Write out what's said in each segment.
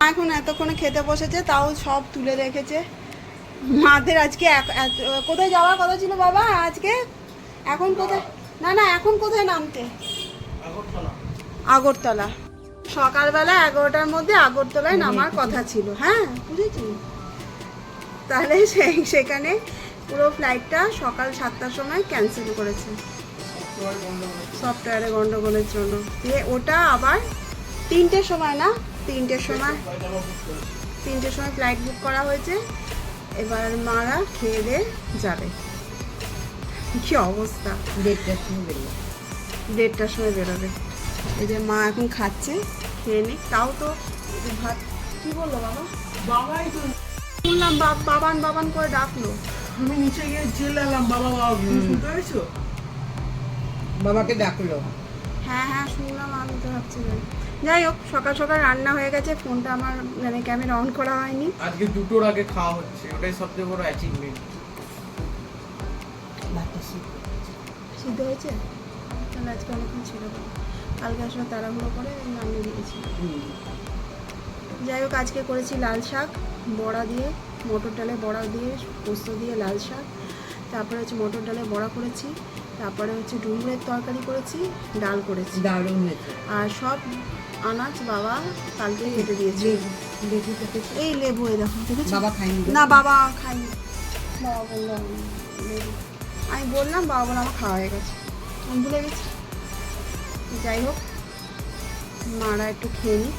এখন এতক্ষণে খেতে বসেছে, তাও সব তুলে রেখেছে। মাদের আজকে কোথায় যাওয়ার কথা ছিল বাবা? আজকে? এখন কোথায়? না না, এখন কোথায় নামতে? আগরতলা। সকালবেলা এগারোটার মধ্যে আগরতলায় নামার কথা ছিল হ্যাঁ? বুঝেছি? তাহলে সেই সেখানে পুরো ফ্লাইটটা সকাল সাতটার সময় ক্যান্সেল করেছে। সফটওয়্যারে গন্ডগোলের জন্য। দিয়ে ওটা আবার তিনটের সময় না? তিনটের সময় তিনটের সময় ফ্লাইট বুক করা হয়েছে। এবার মারা খেয়ে দিয়ে যাবে। কি অবস্থা? দেড়টার সময় বেরোবো। দেড়টার সময় বেরোবে। এই যে মা এখন খাচ্ছে খেয়ে নিক। তাও তো ভাত কি বলল বাবা? বাবাই তো শুনলাম বাব- বাবান বাবান করে ডাকলো। আমি নিচে গিয়ে চিল্লালাম বাবা বাবা শুনতে পেয়েছ? বাবাকে ডাকলো। হ্যাঁ হ্যাঁ শুনলাম আমি তো ভাবছি যে- যাই হোক সকাল সকাল রান্না হয়ে গেছে ফোনটা আমার মানে ক্যামেরা অন করা হয়নি। আজকে দুটোর আগে খাওয়া হচ্ছে ওটাই সবচেয়ে বড় অ্যাচিভমেন্ট সিদ্ধ। হয়েছে? তাহলে আজকে অনেকক্ষণ ছিল। কালকে আসলে তাড়াহুড়ো করে নামিয়ে দিয়েছি। যাই হোক আজকে করেছি লাল শাক বড়া দিয়ে মটর ডালে বড়া দিয়ে পোস্ত দিয়ে লাল শাক। তারপরে হচ্ছে মটর ডালে বড়া করেছি তারপরে হচ্ছে ডুমুরের তরকারি করেছি ডাল করেছি। আর সব আনাজ বাবা কালকে কেটে দিয়েছে। এই লেবু এই দেখো দেখেছ বাবা খাইনি না বাবা খাইনি বাবা বলল আমি বললাম বাবা বলে আমার খাওয়া হয়ে গেছে। আমি ভুলে গেছি। যাই হোক মারা একটু খেয়ে নিই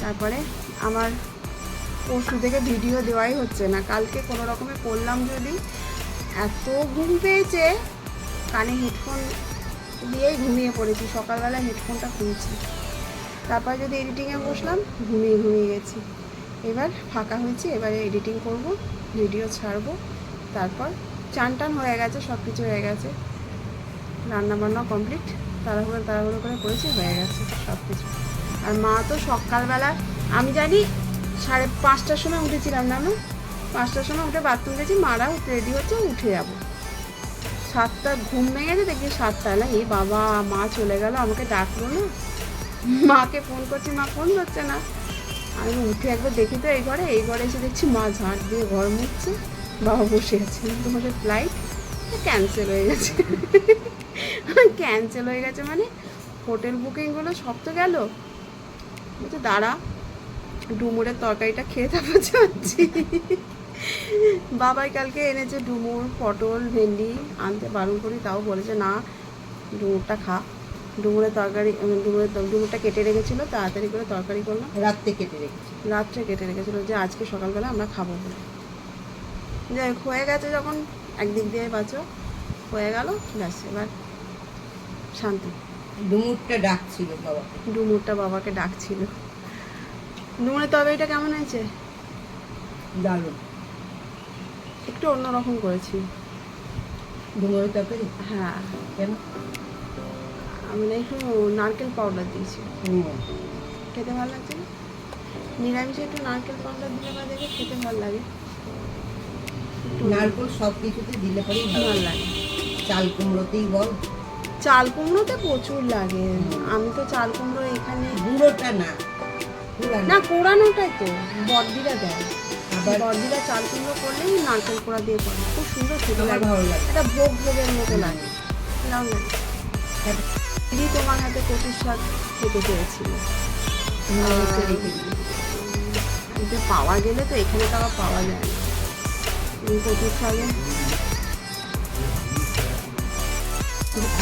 তারপরে আমার পরশু থেকে ভিডিও দেওয়াই হচ্ছে না। কালকে কোনো রকমে করলাম যদি এত ঘুম পেয়েছে কানে হেডফোন দিয়েই ঘুমিয়ে পড়েছি। সকালবেলা হেডফোনটা খুলছি। তারপর যদি এডিটিংয়ে বসলাম, ঘুমিয়ে ঘুমিয়ে গেছি। এবার ফাঁকা হয়েছে, এবারে এডিটিং করব ভিডিও ছাড়বো, তারপর চান টান হয়ে গেছে সব কিছু হয়ে গেছে। রান্না বান্না কমপ্লিট তাড়াহুড়ো তাড়াহুড়ো করে করেছি, হয়ে গেছে সব কিছু আর মা তো সকালবেলা, আমি জানি সাড়ে পাঁচটার সময় উঠেছিলাম না আমি পাঁচটার সময় উঠে বাথরুম গেছি মারা রেডি হচ্ছে, উঠে যাব। সাতটা, ঘুম ভেঙে গেছে, দেখি সাতটা না এই বাবা, মা চলে গেল, আমাকে ডাকলো না। মাকে ফোন করছি, মা ফোন করছে না। আমি উঠে একবার দেখি তো এই ঘরে এই ঘরে এসে দেখছি মা ঝাঁট দিয়ে ঘর মুছছে। বাবা বসে আছে। তোমাদের ফ্লাইট ক্যান্সেল হয়ে গেছে। ক্যান্সেল হয়ে গেছে মানে হোটেল বুকিংগুলো সব তো গেল। দাঁড়া, ডুমুরের তরকারিটা খেয়ে তারপর যাচ্ছি। বাবাই কালকে এনেছে ডুমুর পটল ভেন্ডি আনতে বারণ করি তাও বলেছে না ডুমুরটা খা। ডুমুরের তরকারি ডুমুরের ডুমুরটা কেটে রেখেছিলো তাড়াতাড়ি করে তরকারি করলাম। রাত্রে কেটে রেখেছি রাত্রে কেটে রেখেছিলো যে আজকে সকালবেলা আমরা খাব বলে। যাই হোক, হয়ে গেছে যখন একদিক দিয়ে বাঁচো হয়ে গেল ব্যাস এবার শান্তি। ডুমুরটা ডাকছিল বাবা। ডুমুরটা বাবাকে ডাকছিল। ডুমুরের তরকারিটা কেমন হয়েছে? দারুণ। একটু অন্যরকম করেছি। ডুমুরের তরকারি? হ্যাঁ। কেন? আমি না একটু নারকেল পাউডার দিয়েছি। খেতে ভালো লাগছে নিরামিষে একটু নারকেল পাউডার দিলে বা দেখে খেতে ভালো লাগে। নারকোল সব কিছুতে দিলে পরেই ভালো লাগে। চাল কুমড়োতেই বল। চাল কুমড়োতে প্রচুর লাগে। আমি তো চাল কুমড়ো এখানে গুঁড়োটা না। পুরা না। কোড়ানোটাই তো। বড়দিরা দেয়। চাল কুমড়ো করলেই নারকেল কোড়া দিয়ে করে খুব সুন্দর খেতে লাগে। ভালো লাগে। একটা ভোগ ভোগের মতো লাগে। দিদি তোমার হাতে কচুর শাক খেতে। এটা পাওয়া গেলে তো এখানে তো আবার পাওয়া যায় না। কচুর শাকে।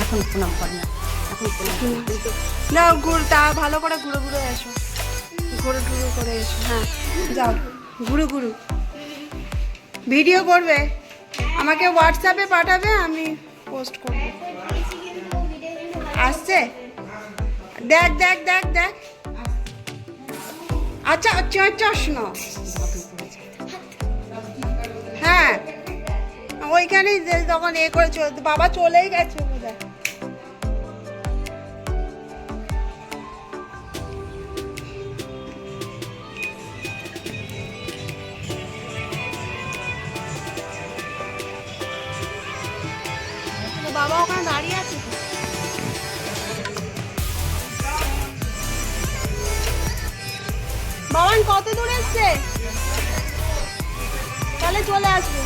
এখন প্রণাম করে না। এখন না। গুড় তা ভালো করে ঘুরে ঘুরে এসো ঘুরে ঘুরে করে এসো। হ্যাঁ যাও। ঘুরে ঘুরু ভিডিও করবে। আমাকে হোয়াটসঅ্যাপে পাঠাবে, আমি পোস্ট করব। আসছে? দেখ দেখ দেখ দেখ। আচ্ছা চ- চশমা হ্যাঁ ওইখানেই তখন এ করে বাবা চলেই গেছে। কত দূর এসছে? তাহলে চলে আসবে।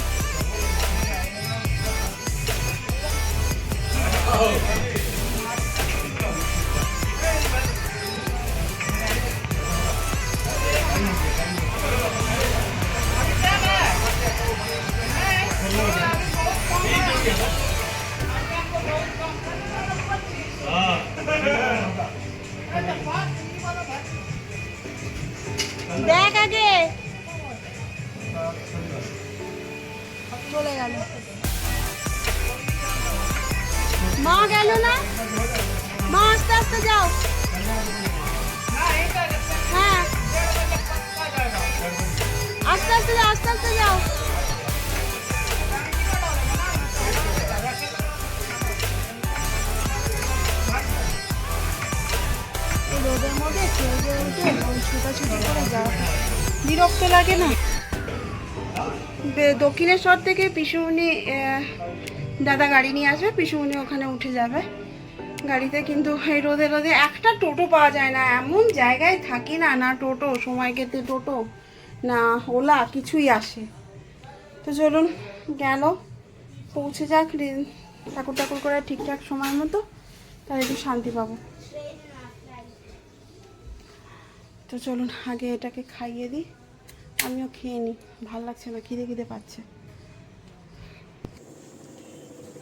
যাও। হ্যাঁ। আস্তে আস্তে যাও, আস্তে আস্তে যাও। রোদের মধ্যে উঠে করে যাও। বিরক্ত লাগে না? দক্ষিণেশ্বর থেকে পিসুমনি দাদা গাড়ি নিয়ে আসবে পিসুমনি ওখানে উঠে যাবে। গাড়িতে কিন্তু এই রোদে রোদে একটা টোটো পাওয়া যায় না। এমন জায়গায় থাকি না না টোটো, সময় কেটে টোটো, না ওলা, কিছুই আসে। তো চলুন, গেল, পৌঁছে যাক ঠাকুর ঠাকুর করে ঠিকঠাক সময় মতো, তাহলে একটু শান্তি পাবো। তো চলুন, আগে এটাকে খাইয়ে দিই, আমিও খেয়ে নিই, ভালো লাগছে না, খিদে খিদে পাচ্ছে।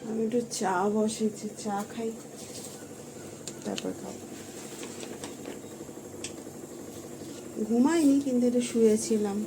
আমি একটু চা বসেছি, চা খাই। তারপর খাব। ঘুমাইনি কিন্তু এটা শুয়েছিলাম।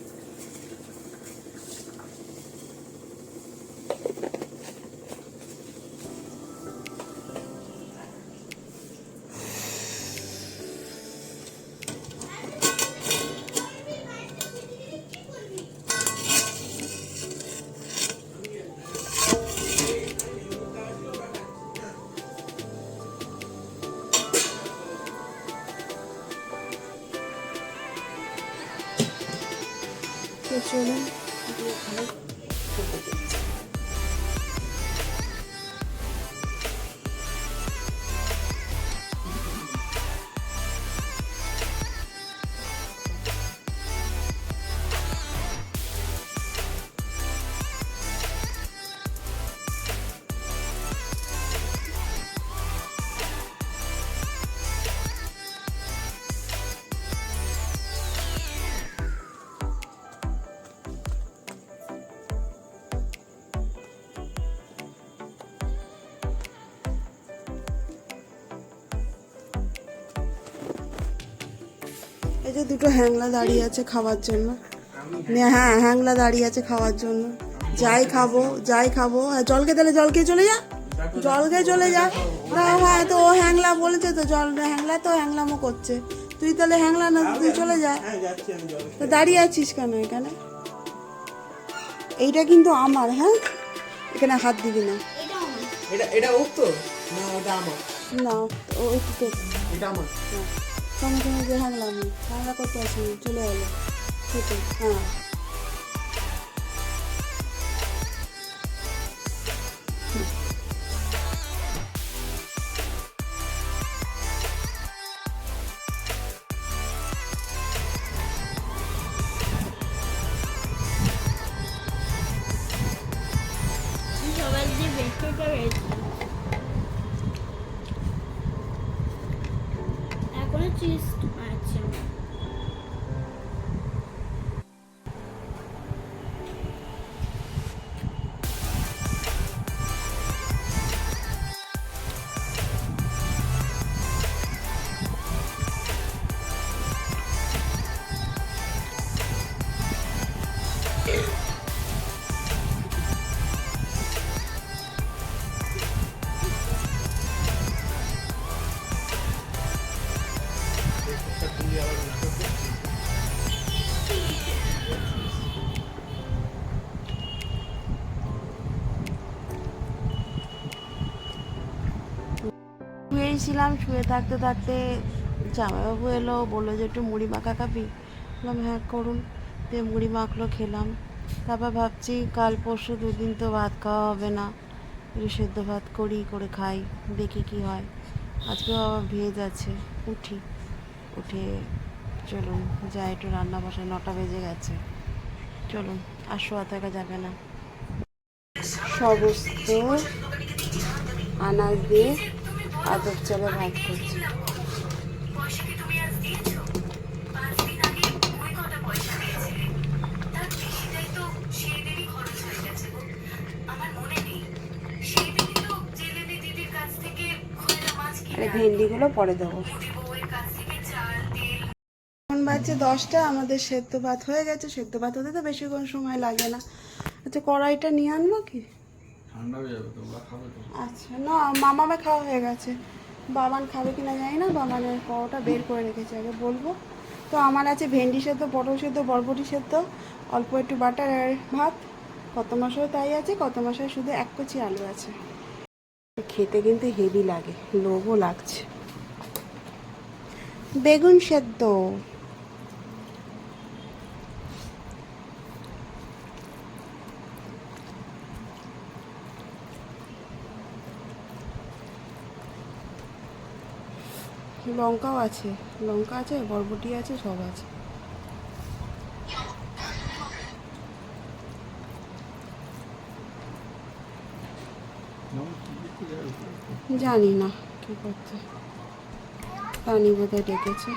এই যে দুটো হ্যাংলা দাঁড়িয়ে আছে খাওয়ার জন্য। হ্যাঁ হ্যাংলা দাঁড়িয়ে আছে খাওয়ার জন্য। যাই খাব যাই খাব। হ্যাঁ, জল খেয়ে তাহলে জল খেয়ে চলে যা। জল খেয়ে চলে যা। না হ্যাঁ তো ও হ্যাংলা বলেছে তো জল হ্যাংলা তো হ্যাংলামো করছে। তুই তাহলে হ্যাংলা না তুই চলে যা। তো দাঁড়িয়ে আছিস কেন এখানে? এইটা কিন্তু আমার হ্যাঁ? এখানে হাত দিবি না। এটা এটা ওর তো? না ওটা আমার না ও এটা আমার। হ্যাঁ। সঙ্গে সঙ্গে যে হ্যাংলাম হ্যাংলা করতে আসি চলে এলো। খেতে হ্যাঁ। সবাই যে বেশি করেছি এখনও শুয়েছিলাম শুয়ে থাকতে থাকতে জামাইবাবু এলো, বলল যে একটু মুড়ি মাখা খাবি? বললাম হ্যাঁ করুন। দিয়ে মুড়ি মাখলো, খেলাম। তারপর ভাবছি, কাল পরশু দুদিন তো ভাত খাওয়া হবে না। একটু সেদ্ধ ভাত করি, করে খাই, দেখি কি হয়। আজকেও আবার ভেজ আছে, উঠি। উঠে চলুন, যাই, একটু রান্না বসে নটা বেজে গেছে। চলুন, আর শোয়া থাকা যাবে না। সমস্ত আনাজ দিয়ে আদর চালে ভাত করছি। ভেন্ডিগুলো পরে দেবো। এখন বাজছে দশটা, আমাদের সেদ্ধ ভাত হয়ে গেছে। সেদ্ধ ভাত হতে তো বেশিক্ষণ সময় লাগে না। আচ্ছা কড়াইটা নিয়ে আনব কি? আচ্ছা না, মামামে খাওয়া হয়ে গেছে। বাবান খাবে কিনা জানি না, বাবানের কড়াটা বের করে রেখেছে আগে, বলব। তো আমার আছে ভেন্ডি সেদ্ধ, পটল সেদ্ধ, বরবটি সেদ্ধ, অল্প একটু বাটার আর ভাত। কত মাসেও তাই আছে, কত মাসে শুধু এক কচি আলু আছে। খেতে কিন্তু হেভি লাগে, লোভও লাগছে। বেগুন সেদ্ধ। লঙ্কাও আছে, লঙ্কা আছে, বরবটি আছে, সব আছে। জানি না কি করছে রানী বোধহয় ডেকেছে।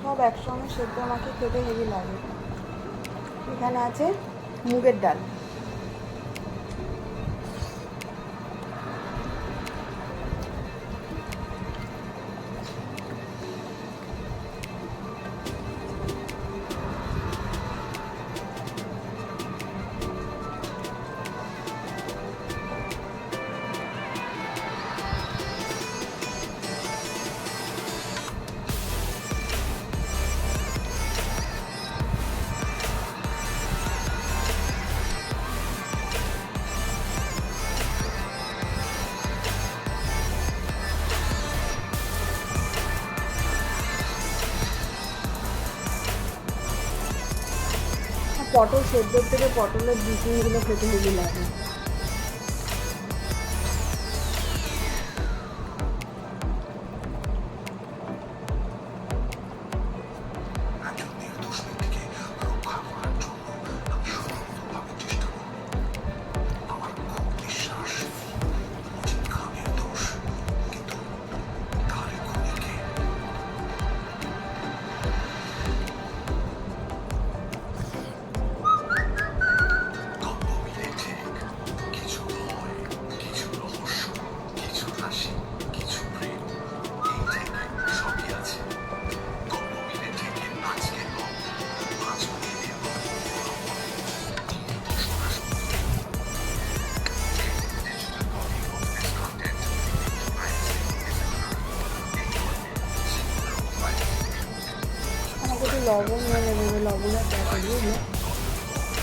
সব একসঙ্গে সেদ্ধ আমাকে খেতে হেভি লাগে। এখানে আছে মুগের ডাল। পটল সেদ্ধর থেকে পটলের বিচিগুলো খেতে হেভি লাগে।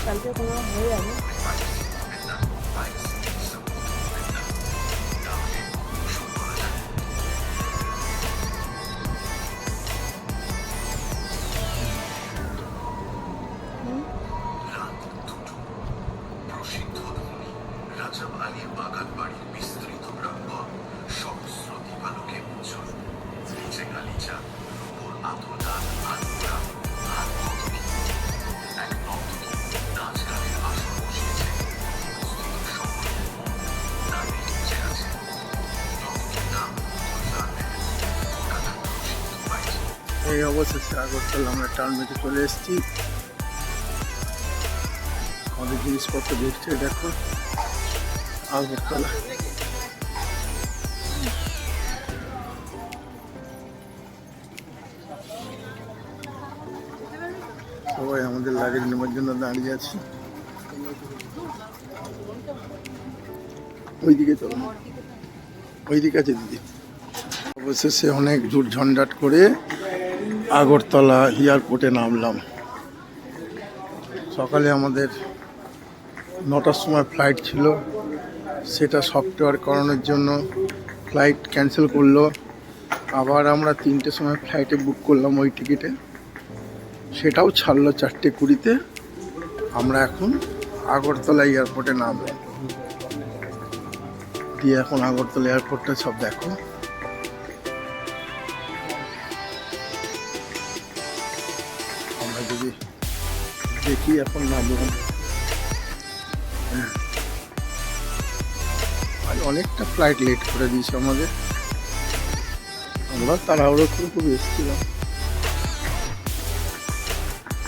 কালকে কোনো হয়ে যাবে। এই অবশেষে আগরতলা আমরা টার্মেকে চলে এসেছি। আমাদের জিনিসপত্র দেখছে, দেখো। আগরতলা। সবাই আমাদের লাগেজ নেওয়ার জন্য দাঁড়িয়ে আছি। ওইদিকে চলো। ওইদিকে আছে দিদি। অবশেষে অনেক জোর ঝঞ্ঝাট করে আগরতলা এয়ারপোর্টে নামলাম। সকালে আমাদের নটার সময় ফ্লাইট ছিল। সেটা সফটওয়্যার করানোর জন্য ফ্লাইট ক্যান্সেল করল। আবার আমরা তিনটের সময় ফ্লাইটে বুক করলাম ওই টিকিটে সেটাও ছাড়লো চারটে কুড়িতে। আমরা এখন আগরতলা এয়ারপোর্টে নামলাম। দিয়ে এখন আগরতলা এয়ারপোর্টটা সব দেখো। দেখি এখন নামলাম হ্যাঁ। আজ অনেকটা ফ্লাইট লেট করে দিয়েছে আমাদের। আমরা তাড়াহুড়ো করে খুব এসেছিলাম।